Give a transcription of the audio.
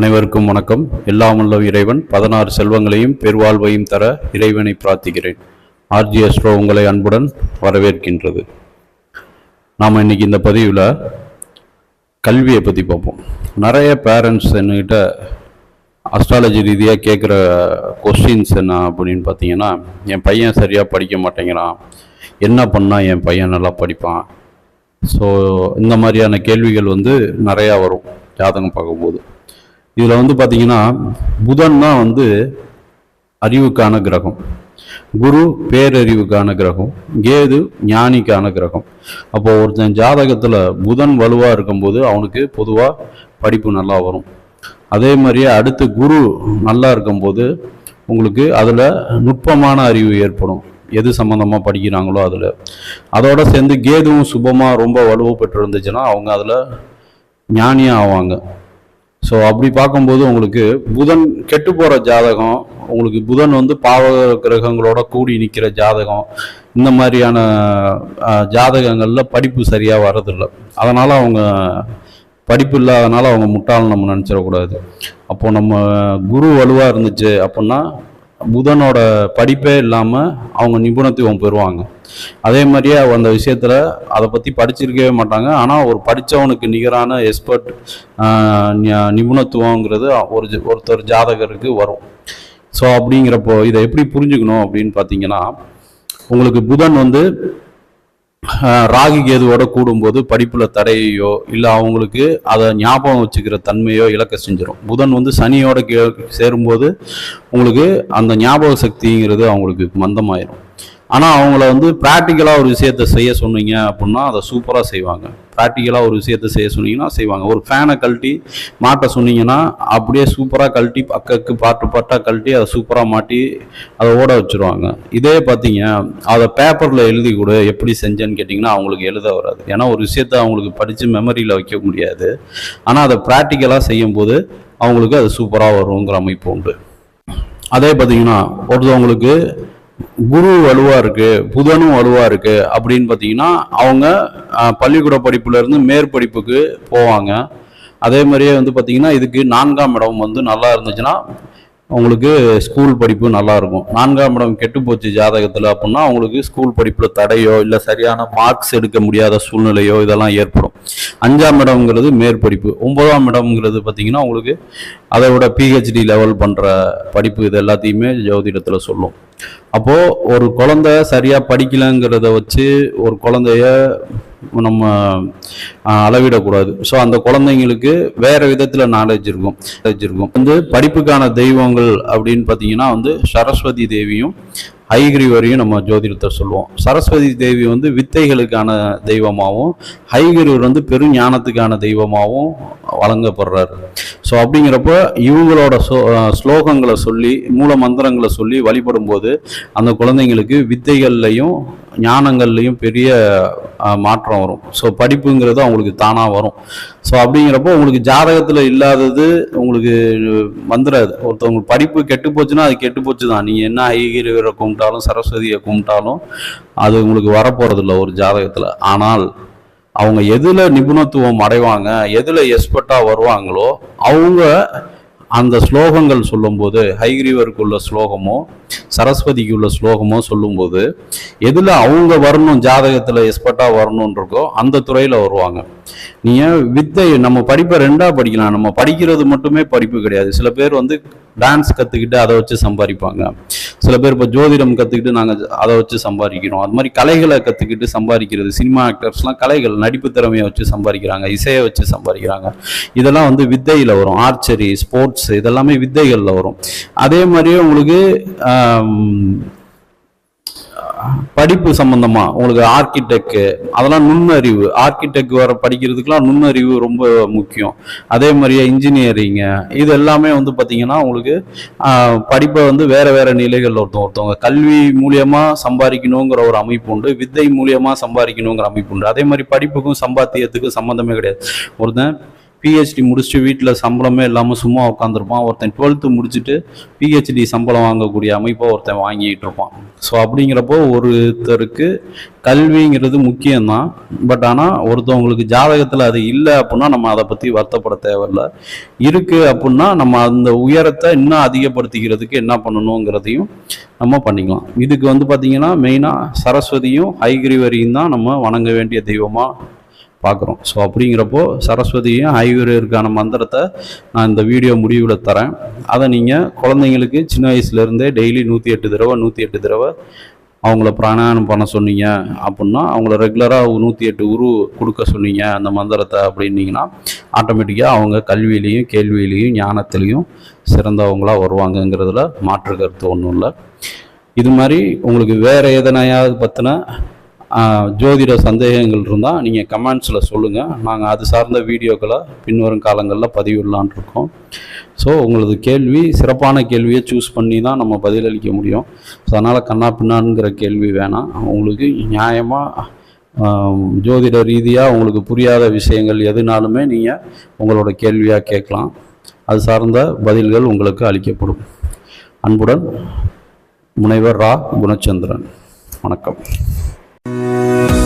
அனைவருக்கும் வணக்கம். எல்லாமுள்ள இறைவன் பதினாறு செல்வங்களையும் பெருவாழ்வையும் தர இறைவனை பிரார்த்திக்கிறேன். ஆர்ஜி அஸ்ட்ரோ உங்களை அன்புடன் வரவேற்கின்றது. நாம் இன்னைக்கு இந்த பதிவில் கல்வியை பற்றி பார்ப்போம். நிறைய பேரண்ட்ஸ் என்கிட்ட அஸ்ட்ராலஜி ரீதியாக கேட்குற கொஸ்டின்ஸ் என்ன அப்படின்னு பார்த்தீங்கன்னா என் பையன் சரியாக படிக்க மாட்டேங்கிறான். என்ன பண்ணால் என் பையன் நல்லா படிப்பான்? ஸோ இந்த மாதிரியான கேள்விகள் வந்து நிறையா வரும் ஜாதகம் பார்க்கும்போது. இதில் வந்து பார்த்தீங்கன்னா புதன் தான் வந்து அறிவுக்கான கிரகம். குரு பேரறிவுக்கான கிரகம். கேது ஞானிக்கான கிரகம். அப்போ ஒருத்தன் ஜாதகத்தில் புதன் வலுவாக இருக்கும்போது அவனுக்கு பொதுவாக படிப்பு நல்லா வரும். அதே மாதிரியே அடுத்து குரு நல்லா இருக்கும்போது உங்களுக்கு அதில் நுட்பமான அறிவு ஏற்படும். எது சம்மந்தமாக படிக்கிறாங்களோ அதில். அதோட சேர்ந்து கேதுவும் சுபமாக ரொம்ப வலுவு பெற்று இருந்துச்சுன்னா அவங்க அதில் ஞானியாக ஆவாங்க. ஸோ அப்படி பார்க்கும்போது உங்களுக்கு புதன் கெட்டு போகிற ஜாதகம் உங்களுக்கு புதன் வந்து பாவ கிரகங்களோட கூடி நிற்கிற ஜாதகம் இந்த மாதிரியான ஜாதகங்களில் படிப்பு சரியாக வர்றதில்லை. அதனால் அவங்க படிப்பு இல்லாதனால அவங்க முட்டாள் நம்ம நினச்சிடக்கூடாது அப்போது நம்ம குரு வலுவாக இருந்துச்சு அப்படின்னா புதனோட படிப்பே இல்லாமல் அவங்க நிபுணத்துவம் பெறுவாங்க. அதே மாதிரியே அந்த விஷயத்தில் அதை பற்றி படிச்சிருக்கவே மாட்டாங்க. ஆனால் ஒரு படித்தவனுக்கு நிகரான எக்ஸ்பர்ட் நிபுணத்துவங்கிறது ஒரு ஜ- ஒருத்தர் ஜாதகருக்கு வரும். ஸோ அப்படிங்கிறப்போ இதை எப்படி புரிஞ்சுக்கணும் அப்படின்னு பார்த்தீங்கன்னா உங்களுக்கு புதன் வந்து ராகி ராகு கேதுவோட கூடும்போது படிப்பில் தடையோ இல்லை அவங்களுக்கு அதை ஞாபகம் வச்சுக்கிற தன்மையோ இழக்க செஞ்சிடும் புதன் வந்து சனியோட கே சேரும்போது உங்களுக்கு அந்த ஞாபக சக்திங்கிறது அவங்களுக்கு மந்தமாயிரும். ஆனால் அவங்கள வந்து ப்ராக்டிக்கலாக ஒரு விஷயத்த செய்ய சொன்னீங்க அப்படின்னா அதை சூப்பராக செய்வாங்க. ப்ராக்டிக்கலாக ஒரு விஷயத்த செய்ய சொன்னீங்கன்னா செய்வாங்க. ஒரு ஃபேனை கழட்டி மாட்ட சொன்னீங்கன்னா அப்படியே சூப்பராக கழட்டி பக்கக்கு பாட்டு பாட்டாக கழட்டி அதை சூப்பராக மாட்டி அதை ஓட வச்சுருவாங்க. இதே பார்த்தீங்க அதை பேப்பரில் எழுதி கொடு எப்படி செஞ்சேன்னு கேட்டிங்கன்னா அவங்களுக்கு எழுத வராது. ஏன்னா ஒரு விஷயத்த அவங்களுக்கு படித்து மெமரியில் வைக்க முடியாது. ஆனால் அதை ப்ராக்டிக்கலாக செய்யும்போது அவங்களுக்கு அது சூப்பராக வருங்கிற அமைப்பு உண்டு. அதே பார்த்தீங்கன்னா ஒருத்தவங்களுக்கு குரு வலுவாக இருக்கு புதனும் வலுவாக இருக்கு அப்படின்னு பார்த்தீங்கன்னா அவங்க பள்ளிக்கூட படிப்புல இருந்து மேற்படிப்புக்கு போவாங்க. அதே மாதிரியே வந்து பார்த்தீங்கன்னா இதுக்கு நான்காம் இடம் வந்து நல்லா இருந்துச்சுன்னா உங்களுக்கு ஸ்கூல் படிப்பு நல்லாயிருக்கும். நான்காம் இடம் கெட்டு போச்சு ஜாதகத்தில் அப்படின்னா அவங்களுக்கு ஸ்கூல் படிப்பில் தடையோ இல்லை சரியான மார்க்ஸ் எடுக்க முடியாத சூழ்நிலையோ இதெல்லாம் ஏற்படும். அஞ்சாம் இடம்ங்கிறது மேற்படிப்பு. ஒன்பதாம் இடம்ங்கிறது பார்த்திங்கன்னா உங்களுக்கு அதை விட பிஹெச்டி லெவல் பண்ணுற படிப்பு இது எல்லாத்தையுமே ஜோதிடத்தில் சொல்லும். அப்போது ஒரு குழந்தை சரியாக படிக்கலைங்கிறத வச்சு ஒரு குழந்தைய நம்ம அளவிடக்கூடாது. ஸோ அந்த குழந்தைங்களுக்கு வேற விதத்தில் நாலேஜ் இருக்கும். நாலேஜ் இருக்கும். வந்து படிப்புக்கான தெய்வங்கள் அப்படின்னு பார்த்தீங்கன்னா வந்து சரஸ்வதி தேவியும் ஹைகிரிவரையும் நம்ம ஜோதிடத்தை சொல்லுவோம். சரஸ்வதி தேவி வந்து வித்தைகளுக்கான தெய்வமாகவும் ஹைகிரிவர் வந்து பெரும் ஞானத்துக்கான தெய்வமாகவும் வழங்கப்படுறாரு. ஸோ அப்படிங்கிறப்ப இவங்களோட சோ ஸ்லோகங்களை சொல்லி மூல மந்திரங்களை சொல்லி வழிபடும் போது அந்த குழந்தைங்களுக்கு வித்தைகள்லையும் ஞானங்கள்லையும் பெரிய மாற்றம் வரும். ஸோ படிப்புங்கிறது அவங்களுக்கு தானாக வரும். ஸோ அப்படிங்கிறப்போ உங்களுக்கு ஜாதகத்தில் இல்லாதது உங்களுக்கு வந்துடாது ஒருத்தவங்க படிப்பு கெட்டு போச்சுன்னா அது கெட்டு போச்சு தான் நீங்கள் என்ன ஐகிரிவரை கும்பிட்டாலும் சரஸ்வதியை கும்பிட்டாலும் அது உங்களுக்கு வரப்போகிறதில்ல ஒரு ஜாதகத்தில். ஆனால் அவங்க எதில் நிபுணத்துவம் அடைவாங்க எதில் எக்ஸ்பர்ட்டாக வருவாங்களோ அவங்க அந்த ஸ்லோகங்கள் சொல்லும்போது ஹைகிரீவருக்குள்ள ஸ்லோகமோ சரஸ்வதிக்கு உள்ள ஸ்லோகமோ சொல்லும்போது எதில் அவங்க வரணும் ஜாதகத்தில் எக்ஸ்பர்ட்டாக வரணும்னு இருக்கோ அந்த துறையில் வருவாங்க. நீங்கள் வித்தை நம்ம படிப்பை ரெண்டாக படிக்கலாம். நம்ம படிக்கிறது மட்டுமே படிப்பு கிடையாது. சில பேர் வந்து டான்ஸ் கற்றுக்கிட்டு அதை வச்சு சம்பாதிப்பாங்க. சில பேர் இப்போ ஜோதிடம் கற்றுக்கிட்டு நாங்கள் அதை வச்சு சம்பாதிக்கிறோம். அது மாதிரி கலைகளை கற்றுக்கிட்டு சம்பாதிக்கிறது சினிமா ஆக்டர்ஸ்லாம் கலைகள் நடிப்பு திறமையை வச்சு சம்பாதிக்கிறாங்க இசையை வச்சு சம்பாதிக்கிறாங்க. இதெல்லாம் வந்து வித்தையில் வரும். ஆர்ச்சரி ஸ்போர்ட்ஸ் இதெல்லாமே வித்தைகளில் வரும். அதே மாதிரியே உங்களுக்கு படிப்பு சம்பந்தமா உங்களுக்கு ஆர்கிடெக்கு அதெல்லாம் நுண்ணறிவு. ஆர்கிடெக்ட் வர படிக்கிறதுக்கெல்லாம் நுண்ணறிவு ரொம்ப முக்கியம். அதே மாதிரியே இன்ஜினியரிங் இது எல்லாமே வந்து பார்த்தீங்கன்னா உங்களுக்கு படிப்பை வந்து வேறு வேறு நிலைகளில் ஒருத்தவங்க ஒருத்தவங்க கல்வி மூலியமாக சம்பாதிக்கணுங்கிற ஒரு அமைப்பு உண்டு வித்தை மூலியமாக சம்பாதிக்கணுங்கிற அமைப்பு உண்டு. அதே மாதிரி படிப்புக்கும் சம்பாத்தியத்துக்கும் சம்மந்தமே கிடையாது. ஒருத்தன் பிஹெச்டி முடிச்சுட்டு வீட்டில் சம்பளமே இல்லாமல் சும்மா உட்காந்துருப்பான் ஒருத்தன் டுவெல்த்து முடிச்சுட்டு பிஹெச்டி சம்பளம் வாங்கக்கூடிய அமைப்பை ஒருத்தன் வாங்கிட்டு இருப்பான். ஸோ அப்படிங்கிறப்போ ஒருத்தருக்கு கல்விங்கிறது முக்கியம்தான். பட் ஆனால் ஒருத்தவங்களுக்கு ஜாதகத்தில் அது இல்லை அப்படின்னா நம்ம அதை பற்றி வருத்தப்பட தேவையில்ல. இருக்குது அப்படின்னா நம்ம அந்த உயரத்தை இன்னும் அதிகப்படுத்திக்கிறதுக்கு என்ன பண்ணணுங்கிறதையும் நம்ம பண்ணிக்கலாம். இதுக்கு வந்து பார்த்திங்கன்னா மெயினாக சரஸ்வதியும் ஹைகிரிவரியும் தான் நம்ம வணங்க வேண்டிய தெய்வமாக பார்க்குறோம். ஸோ அப்படிங்கிறப்போ சரஸ்வதியும் ஐவருக்கான மந்திரத்தை நான் இந்த வீடியோ முடிவில் தரேன். அதை நீங்கள் குழந்தைங்களுக்கு சின்ன வயசுலேருந்தே டெய்லி நூற்றி எட்டு தடவை நூற்றி எட்டு தடவை அவங்கள பிராணாயாமம் பண்ண சொன்னீங்க அப்படின்னா அவங்கள ரெகுலராக நூற்றி எட்டு உரு கொடுக்க சொன்னீங்க அந்த மந்திரத்தை அப்படின்னீங்கன்னா ஆட்டோமேட்டிக்காக அவங்க கல்வியிலையும் கேள்வியிலையும் ஞானத்திலையும் சிறந்தவங்களா வருவாங்கங்கிறதுல மாற்று கருத்து ஒன்றும் இல்லை. இது மாதிரி உங்களுக்கு வேறு எதனையாவது பற்றின ஜோதிட சந்தேகங்கள் இருந்தால் நீங்கள் கமெண்ட்ஸில் சொல்லுங்கள் நாங்கள் அது சார்ந்த வீடியோக்களை பின்வரும் காலங்களில் பதிவிடலான் இருக்கோம். ஸோ உங்களது கேள்வி சிறப்பான கேள்வியை சூஸ் பண்ணி தான் நம்ம பதிலளிக்க முடியும். ஸோ அதனால் கண்ணா பின்னான்ங்கிற கேள்வி வேணாம். உங்களுக்கு நியாயமாக ஜோதிட ரீதியாக உங்களுக்கு புரியாத விஷயங்கள் எதுனாலுமே நீங்கள் உங்களோட கேள்வியாக கேட்கலாம். அது சார்ந்த பதில்கள் உங்களுக்கு அளிக்கப்படும். அன்புடன் முனைவர் ரா. குணச்சந்திரன். வணக்கம். Música